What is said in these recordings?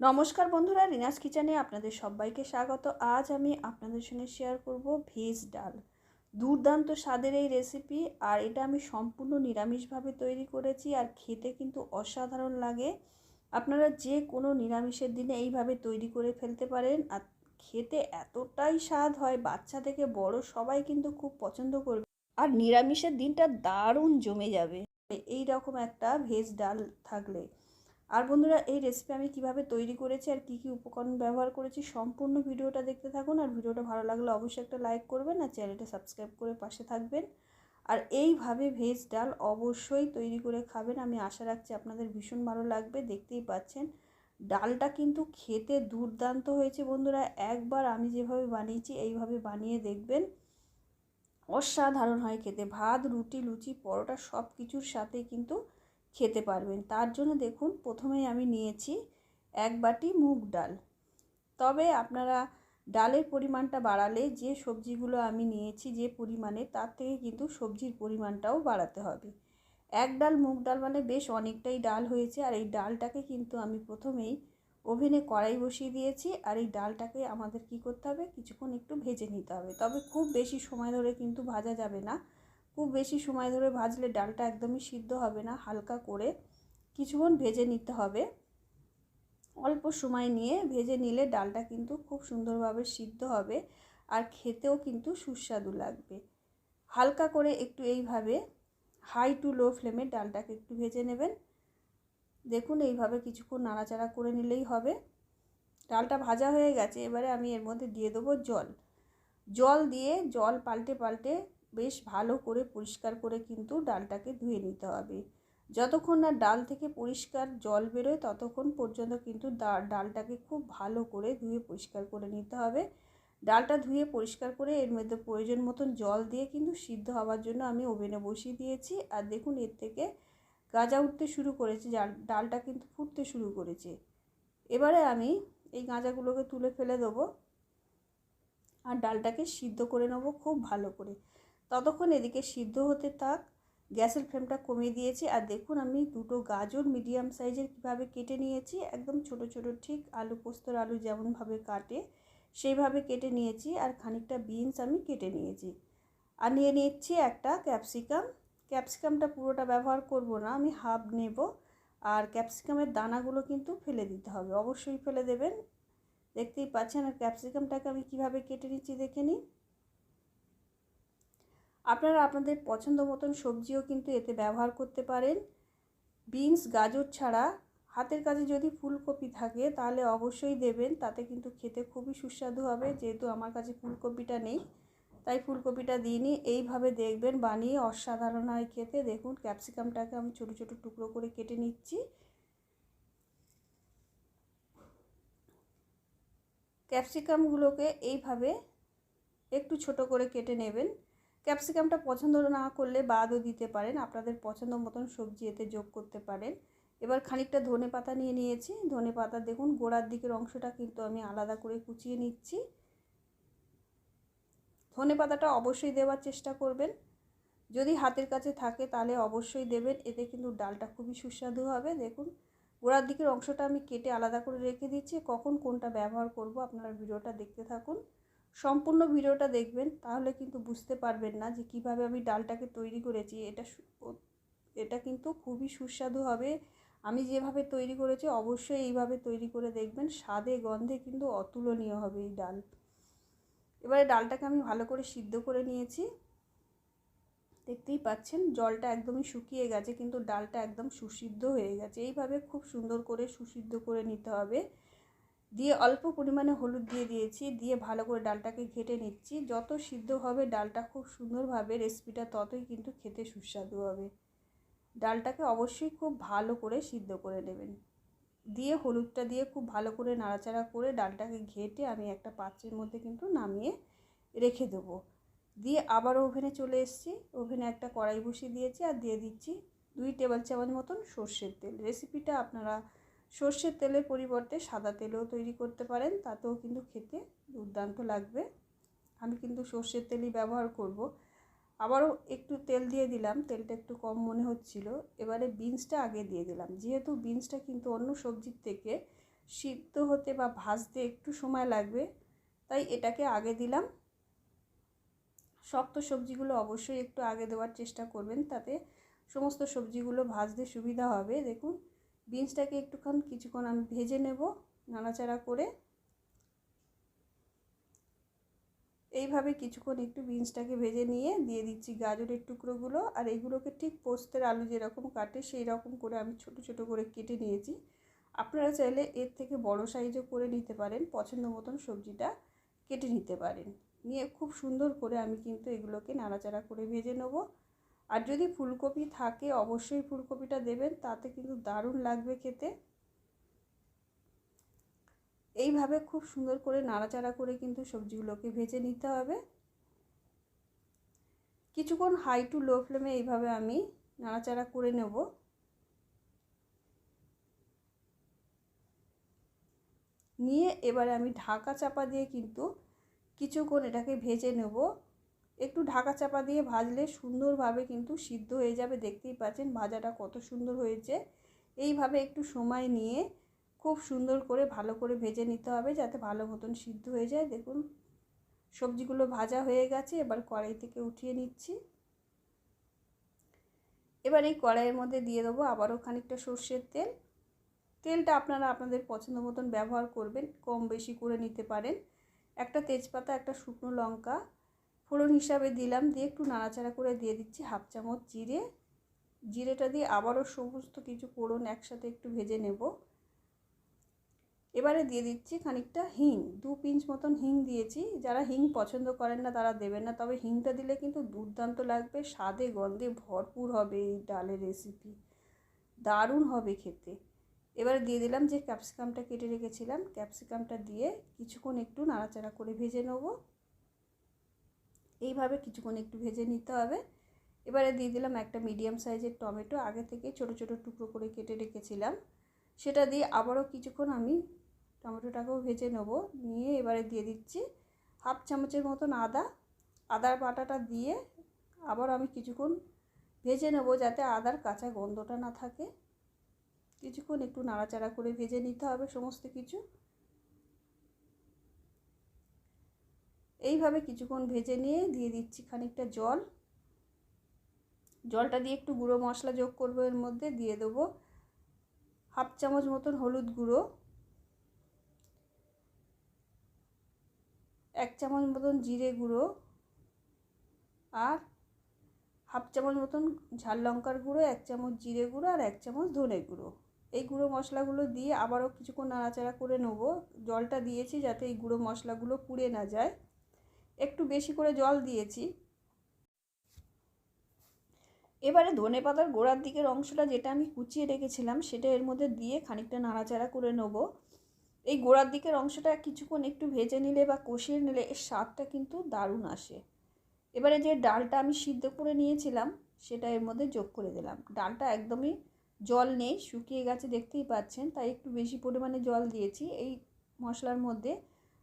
নমস্কার বন্ধুরা, রিনাস কিচেনে আপনাদের সবাইকে স্বাগত। আজ আমি আপনাদের সঙ্গে শেয়ার করব ভেজ ডাল। দুর্দান্ত স্বাদের এই রেসিপি আর এটা আমি সম্পূর্ণ নিরামিষভাবে তৈরি করেছি, আর খেতে কিন্তু অসাধারণ লাগে। আপনারা যে কোনো নিরামিষের দিনে এইভাবে তৈরি করে ফেলতে পারেন, আর খেতে এতটাই স্বাদ হয়, বাচ্চা থেকে বড় সবাই কিন্তু খুব পছন্দ করবে। আর নিরামিষের দিনটা দারুণ জমে যাবে। এই রকম একটা ভেজ ডাল থাকলে। আর বন্ধুরা, এই রেসিপি আমি কীভাবে তৈরি করেছি আর কি কি উপকরণ ব্যবহার করেছি সম্পূর্ণ ভিডিওটা দেখতে থাকুন। আর ভিডিওটা ভালো লাগলে অবশ্যই একটা লাইক করবেন আর চ্যানেলটা সাবস্ক্রাইব করে পাশে থাকবেন। আর এইভাবে ভেজ ডাল অবশ্যই তৈরি করে খাবেন। আমি আশা রাখছি আপনাদের ভীষণ ভালো লাগবে। দেখতেই পাচ্ছেন, ডালটা কিন্তু খেতে দুর্দান্ত হয়েছে বন্ধুরা। একবার আমি যেভাবে বানিয়েছি, এইভাবে বানিয়ে দেখবেন। অসাধারণ হয় খেতে। ভাত, রুটি, লুচি, পরোটা সব কিছুর সাথে কিন্তু খেতে পারবেন। তার জন্য দেখুন, প্রথমেই আমি নিয়েছি এক বাটি মুগ ডাল। তবে আপনারা ডালের পরিমাণটা বাড়ালে যে সবজিগুলো আমি নিয়েছি যে পরিমাণে, তার থেকে কিন্তু সবজির পরিমাণটাও বাড়াতে হবে। এক ডাল মুগ ডাল মানে বেশ অনেকটাই ডাল হয়েছে, আর এই ডালটাকে কিন্তু আমি প্রথমেই ওভেনে কড়াই বসিয়ে দিয়েছি, আর এই ডালটাকে আমাদের কি করতে হবে? কিছুক্ষণ একটু ভেজে নিতে হবে। তবে খুব বেশি সময় ধরে কিন্তু ভাজা যাবে না। খুব বেশি সময় ধরে ভাজলে ডালটা একদমই সিদ্ধ হবে না, হালকা করে কিছুক্ষণ ভেজে নিতে হবে। অল্প সময় নিয়ে ভেজে নিলে ডালটা কিন্তু খুব সুন্দরভাবে সিদ্ধ হবে আর খেতেও কিন্তু সুস্বাদু লাগবে। হালকা করে একটু এইভাবে হাই টু লো ফ্লেমে ডালটাকে একটু ভেজে নেবেন। দেখুন এইভাবে কিছুক্ষণ নাড়াচাড়া করে নিলেই হবে। ডালটা ভাজা হয়ে গেছে, এবারে আমি এর মধ্যে দিয়ে দেবো জল। জল দিয়ে জল পাল্টে পাল্টে বেশ ভালো করে পরিষ্কার করে কিন্তু ডালটাকে ধুয়ে নিতে হবে। যতক্ষণ না ডাল থেকে পরিষ্কার জল বেরোয়, ততক্ষণ পর্যন্ত কিন্তু ডালটাকে খুব ভালো করে ধুয়ে পরিষ্কার করে নিতে হবে। ডালটা ধুয়ে পরিষ্কার করে এর মধ্যে প্রয়োজন মতন জল দিয়ে কিন্তু সিদ্ধ হওয়ার জন্য আমি ওভেনে বসিয়ে দিয়েছি। আর দেখুন, এর থেকে গাঁজা উঠতে শুরু করেছে ডালটা কিন্তু ফুটতে শুরু করেছে। এবারে আমি এই গাঁজাগুলোকে তুলে ফেলে দেবো। আর ডালটাকে সিদ্ধ করে নেব খুব ভালো করে। ততক্ষণ এদিকে সিদ্ধ হতে থাক। গ্যাসের ফ্লেমটা কমিয়ে দিয়েছি। আর দেখুন, আমি দুটো গাজর মিডিয়াম সাইজের কীভাবে কেটে নিয়েছি। একদম ছোট ছোট, ঠিক আলু পোস্তর আলু যেমনভাবে কাটে, সেইভাবে কেটে নিয়েছি। আর খানিকটা বিনস আমি কেটে নিয়েছি। আর নিয়ে নিচ্ছি একটা ক্যাপসিকাম। ক্যাপসিকামটা পুরোটা ব্যবহার করব না, আমি হাফ নেব। আর ক্যাপসিকামের দানাগুলো কিন্তু ফেলে দিতে হবে, অবশ্যই ফেলে দেবেন। দেখতেই পাচ্ছেন, আর ক্যাপসিকামটাকে আমি কীভাবে কেটে নিচ্ছি দেখে নিই আপনারা আপনাদের পছন্দ মতন সবজিও কিন্তু এতে ব্যবহার করতে পারেন। বিনস, গাজর ছাড়া হাতের কাছে যদি ফুলকপি থাকে তাহলে অবশ্যই দেবেন, তাতে কিন্তু খেতে খুবই সুস্বাদু হবে, যেহেতু আমার কাছে ফুলকপিটা নেই, তাই ফুলকপিটা দিইনি। এইভাবে দেখবেন বানিয়ে অসাধারণ হয় খেতে। দেখুন, ক্যাপসিকামটাকে আমি ছোটো ছোটো টুকরো করে কেটে নিচ্ছি। ক্যাপসিকামগুলোকে এইভাবে একটু ছোট করে কেটে নেবেন। ক্যাপসিকামটা পছন্দ না করলে বাদও দিতে পারেন, আপনাদের পছন্দ মতন সবজি এতে যোগ করতে পারেন। এবার খানিকটা ধনে পাতা নিয়ে নিয়েছি, ধনে পাতা দেখুন গোড়ার দিকের অংশটা কিন্তু আমি আলাদা করে কুচিয়ে নিচ্ছি। ধনে পাতাটা অবশ্যই দেওয়ার চেষ্টা করবেন, যদি হাতের কাছে থাকে তাহলে অবশ্যই দেবেন, এতে কিন্তু ডালটা খুবই সুস্বাদু হবে। দেখুন, গোড়ার দিকের অংশটা আমি কেটে আলাদা করে রেখে দিচ্ছি, কখন কোনটা ব্যবহার করব আপনারা ভিডিওটা দেখতে থাকুন। সম্পূর্ণ ভিডিওটা দেখবেন, তাহলে কিন্তু বুঝতে পারবেন না যে কীভাবে আমি ডালটাকে তৈরি করেছি। এটা এটা কিন্তু খুবই সুস্বাদু হবে। আমি যেভাবে তৈরি করেছি, অবশ্যই এইভাবে তৈরি করে দেখবেন, স্বাদে, গন্ধে কিন্তু অতুলনীয় হবে এই ডাল। এবারে ডালটাকে আমি ভালো করে সিদ্ধ করে নিয়েছি। দেখতেই পাচ্ছেন, জলটা একদমই শুকিয়ে গেছে, কিন্তু ডালটা একদম সুসিদ্ধ হয়ে গেছে। এইভাবে খুব সুন্দর করে সুসিদ্ধ করে নিতে হবে। দিয়ে অল্প পরিমাণে হলুদ দিয়ে দিয়েছি, দিয়ে ভালো করে ডালটাকে ঘেটে নিচ্ছি। যত সিদ্ধ হবে, ডালটা খুব সুন্দরভাবে রেসিপিটা ততই কিন্তু খেতে সুস্বাদু হবে। ডালটাকে অবশ্যই খুব ভালো করে সিদ্ধ করে নেবেন। দিয়ে হলুদটা দিয়ে খুব ভালো করে নাড়াচাড়া করে ডালটাকে ঘেটে আমি একটা পাত্রের মধ্যে কিন্তু নামিয়ে রেখে দেবো। দিয়ে আবার ওভেনে চলে এসেছি। ওভেনে একটা কড়াই বসিয়ে দিয়েছি আর দিয়ে দিচ্ছি দুই টেবিল চামচ মতন সর্ষের তেল। রেসিপিটা আপনারা সর্ষের তেলের পরিবর্তে সাদা তেলও তৈরি করতে পারেন, তাতেও কিন্তু খেতে দুর্দান্ত লাগবে। আমি কিন্তু সর্ষের তেলই ব্যবহার করব। আবারও একটু তেল দিয়ে দিলাম, তেলটা একটু কম মনে হচ্ছিল। এবারে বিনসটা আগে দিয়ে দিলাম। যেহেতু বিনসটা কিন্তু অন্য সবজির থেকে সিদ্ধ হতে বা ভাজতে একটু সময় লাগবে, তাই এটাকে আগে দিলাম। শক্ত সবজিগুলো অবশ্যই একটু আগে দেওয়ার চেষ্টা করবেন, তাতে সমস্ত সবজিগুলো ভাজতে সুবিধা হবে। দেখুন বিনসটাকে একটুক্ষণ কিছুক্ষণ আমি ভেজে নেব নাড়াচাড়া করে। এইভাবে কিছুক্ষণ একটু বিনসটাকে ভেজে নিয়ে দিয়ে দিচ্ছি গাজরের টুকরোগুলো। আর এগুলোকে ঠিক পোস্তের আলু যেরকম কাটে সেই রকম করে আমি ছোট ছোট করে কেটে নিয়েছি। আপনারা চাইলে এর থেকে বড় সাইজও করে নিতে পারেন, পছন্দ মতন সবজিটা কেটে নিতে পারেন। নিয়ে খুব সুন্দর করে আমি কিন্তু এগুলোকে নাড়াচাড়া করে ভেজে নেব। আর যদি ফুলকপি থাকে, অবশ্যই ফুলকপিটা দেবেন, তাতে কিন্তু দারুণ লাগবে খেতে। এইভাবে খুব সুন্দর করে নাড়াচাড়া করে কিন্তু সবজিগুলোকে ভেজে নিতে হবে। কিছুক্ষণ হাই টু লো ফ্লেমে এইভাবে আমি নাড়াচাড়া করে নেব। নিয়ে এবারে আমি ঢাকা চাপা দিয়ে কিন্তু কিছুক্ষণ এটাকে ভেজে নেব। একটু ঢাকা চাপা দিয়ে ভাজলে সুন্দরভাবে কিন্তু সিদ্ধ হয়ে যাবে। দেখতেই পাচ্ছেন ভাজাটা কত সুন্দর হয়েছে। এইভাবে একটু সময় নিয়ে খুব সুন্দর করে ভালো করে ভেজে নিতে হবে যাতে ভালো মতন সিদ্ধ হয়ে যায়। দেখুন, সবজিগুলো ভাজা হয়ে গেছে, এবার কড়াই থেকে উঠিয়ে নিচ্ছি। এবার এই কড়াইয়ের মধ্যে দিয়ে দেবো আবারও খানিকটা সর্ষের তেল। তেলটা আপনারা আপনাদের পছন্দ মতন ব্যবহার করবেন, কম বেশি করে নিতে পারেন। একটা তেজপাতা, একটা শুকনো লঙ্কা ফোড়ন হিসাবে দিলাম, দিয়ে একটু নাড়াচাড়া করে দিয়ে দিচ্ছি হাফ চামচ জিরে। জিরেটা দিয়ে আবারও সমস্ত কিছু ফোড়ন একসাথে একটু ভেজে নেব। এবারে দিয়ে দিচ্ছি খানিকটা হিং, দু পিঞ্চ মতন হিং দিয়েছি। যারা হিং পছন্দ করেন না তারা দেবেন না, তবে হিংটা দিলে কিন্তু দুর্দান্ত লাগবে, স্বাদে, গন্ধে ভরপুর হবে এই ডালের রেসিপি দারুণ হবে খেতে। এবারে দিয়ে দিলাম যে ক্যাপসিকামটা কেটে রেখেছিলাম ক্যাপসিকামটা দিয়ে কিছুক্ষণ একটু নাড়াচাড়া করে ভেজে নেব। এইভাবে কিছুক্ষণ একটু ভেজে নিতে হবে। এবারে দিয়ে দিলাম একটা মিডিয়াম সাইজের টমেটো। আগে থেকে ছোট ছোট টুকরো করে কেটে রেখেছিলাম। সেটা দিয়ে আবারও কিছুক্ষণ আমি টমেটোটাকেও ভেজে নেব। নিয়ে এবারে দিয়ে দিচ্ছি হাফ চামচের মতন আদা। আদার বাটাটা দিয়ে আবার আমি কিছুক্ষণ ভেজে নেব যাতে আদার কাঁচা গন্ধটা না থাকে। কিছুক্ষণ একটু নাড়াচাড়া করে ভেজে নিতে হবে সমস্ত কিছু। এইভাবে কিছুক্ষণ ভেজে নিয়ে দিয়ে দিচ্ছি খানিকটা জল। জলটা দিয়ে একটু গুঁড়ো মশলা যোগ করব এর মধ্যে, দিয়ে দেবো হাফ চামচ মতন হলুদ গুঁড়ো, এক চামচ মতন জিরে গুঁড়ো আর হাফ চামচ মতন ঝাল লঙ্কার গুঁড়ো, এক চামচ জিরে গুঁড়ো আর এক চামচ ধনে গুঁড়ো। এই গুঁড়ো মশলাগুলো দিয়ে আবারও কিছুক্ষণ নাড়াচাড়া করে নেব। জলটা দিয়েছি যাতে এই গুঁড়ো মশলাগুলো পুড়ে না যায়। একটু বেশি করে জল দিয়েছি। এবারে ধনে পাতার গোড়ার দিকের অংশটা যেটা আমি কুচিয়ে রেখেছিলাম, সেটা এর মধ্যে দিয়ে খানিকটা নাড়াচাড়া করে নেব। এই গোড়ার দিকের অংশটা কিছুক্ষণ একটু ভেজে নিলে বা কষিয়ে নিলে এর স্বাদটা কিন্তু দারুণ আসে। এবারে যে ডালটা আমি সিদ্ধ করে নিয়েছিলাম, সেটা এর মধ্যে যোগ করে দিলাম। ডালটা একদমই জল নেই, শুকিয়ে গেছে দেখতেই পাচ্ছেন, তাই একটু বেশি পরিমাণে জল দিয়েছি। এই মশলার মধ্যে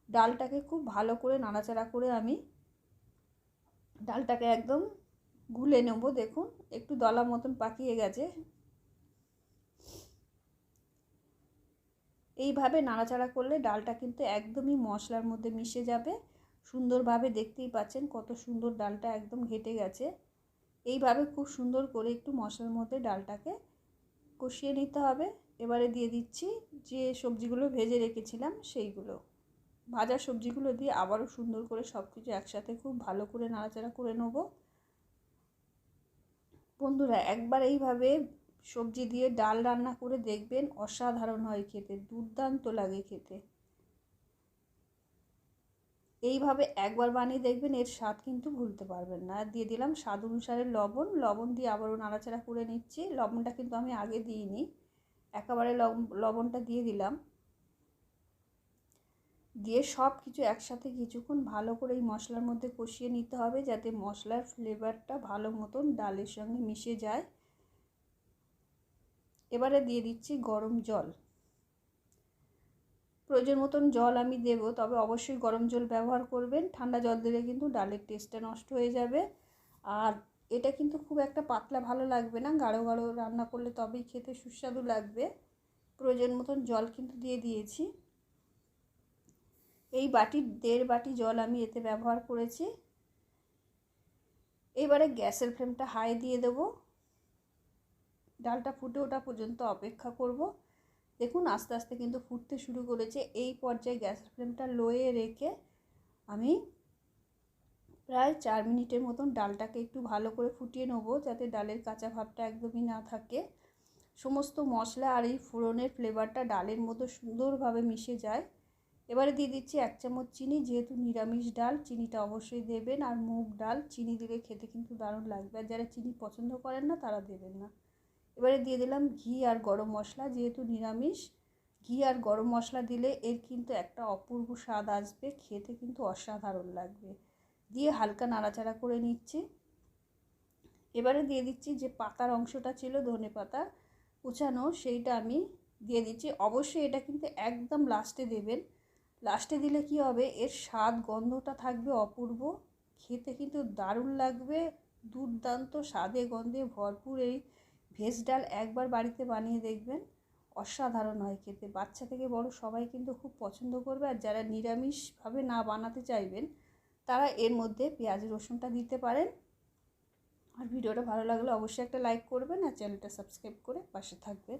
ডালটাকে খুব ভালো করে নাড়াচাড়া করে আমি ডালটাকে একদম গুলে নেব, দেখুন, একটু দলা মতন পাকিয়ে গেছে। এইভাবে নাড়াচাড়া করলে ডালটা কিন্তু একদমই মশলার মধ্যে মিশে যাবে। সুন্দরভাবে দেখতেই পাচ্ছেন কত সুন্দর ডালটা একদম ঘেটে গেছে। এইভাবে খুব সুন্দর করে একটু মশলার মধ্যে ডালটাকে কষিয়ে নিতে হবে। এবারে দিয়ে দিচ্ছি যে সবজিগুলো ভেজে রেখেছিলাম সেইগুলো। ভাজা সবজিগুলো দিয়ে আবারও সুন্দর করে সব কিছু একসাথে খুব ভালো করে নাড়াচাড়া করে নেব। বন্ধুরা, একবার এইভাবে সবজি দিয়ে ডাল রান্না করে দেখবেন অসাধারণ হয় খেতে, দুর্দান্ত লাগে খেতে। এইভাবে একবার বানিয়ে দেখবেন এর স্বাদ কিন্তু ভুলতে পারবেন না। দিয়ে দিলাম স্বাদ অনুসারে লবণ। লবণ দিয়ে আবারও নাড়াচাড়া করে নিচ্ছি। লবণটা কিন্তু আমি আগে দিইনি। একেবারে লবণটা দিয়ে দিলাম। দিয়ে সব কিছু একসাথে কিছুক্ষণ ভালো করে এই মশলার মধ্যে কষিয়ে নিতে হবে যাতে মশলার ফ্লেভারটা ভালো মতন ডালের সঙ্গে মিশে যায়। এবারে দিয়ে দিচ্ছি গরম জল। প্রয়োজন মতন জল আমি দেব, তবে অবশ্যই গরম জল ব্যবহার করবেন। ঠান্ডা জল দিলে কিন্তু ডালের টেস্টটা নষ্ট হয়ে যাবে। আর এটা কিন্তু খুব একটা পাতলা ভালো লাগবে না, গাঢ় গাঢ় রান্না করলে তবেই খেতে সুস্বাদু লাগবে। প্রয়োজন মতন জল কিন্তু দিয়ে দিয়েছি। এই বাটির দেড় বাটি জল আমি এতে ব্যবহার করেছি। এবারে গ্যাসের ফ্লেমটা হাই দিয়ে দেব। ডালটা ফুটে ওঠা পর্যন্ত অপেক্ষা করব। দেখুন, আস্তে আস্তে কিন্তু ফুটতে শুরু করেছে। এই পর্যায়ে গ্যাসের ফ্লেমটা লোয়ে রেখে আমি প্রায় চার মিনিটের মতন ডালটাকে একটু ভালো করে ফুটিয়ে নেব, যাতে ডালের কাঁচা ভাবটা একদমই না থাকে। সমস্ত মশলা আর এই ফোড়নের ফ্লেভারটা ডালের মতো সুন্দরভাবে মিশে যায়। এবারে দিয়ে দিচ্ছি এক চামচ চিনি, যেহেতু নিরামিষ ডাল, চিনিটা অবশ্যই দেবেন। আর মুগ ডাল, চিনি দিলে খেতে কিন্তু দারুণ লাগবে। আর যারা চিনি পছন্দ করেন না, তারা দেবেন না। এবারে দিয়ে দিলাম ঘি আর গরম মশলা, যেহেতু নিরামিষ, ঘি আর গরম মশলা দিলে এর কিন্তু একটা অপূর্ব স্বাদ আসবে। খেতে কিন্তু অসাধারণ লাগবে। দিয়ে হালকা নাড়াচাড়া করে নিচ্ছি। এবারে দিয়ে দিচ্ছি যে পাতার অংশটা ছিল ধনে পাতা কুচানো, সেইটা আমি দিয়ে দিচ্ছি। অবশ্যই এটা কিন্তু একদম লাস্টে দেবেন। লাস্টে দিলে কি হবে? এর স্বাদ গন্ধটা থাকবে অপূর্ব। খেতে কিন্তু দারুণ লাগবে। দুর্দান্ত স্বাদে গন্ধে ভরপুর এই ভেজ ডাল একবার বাড়িতে বানিয়ে দেখবেন। অসাধারণ হয় খেতে। বাচ্চা থেকে বড় সবাই কিন্তু খুব পছন্দ করবে। আর যারা নিরামিষভাবে না বানাতে চাইবেন, তারা এর মধ্যে পেঁয়াজ, রসুনটা দিতে পারেন। আর ভিডিওটা ভালো লাগলে অবশ্যই একটা লাইক করবেন। আর চ্যানেলটা সাবস্ক্রাইব করে পাশে থাকবেন।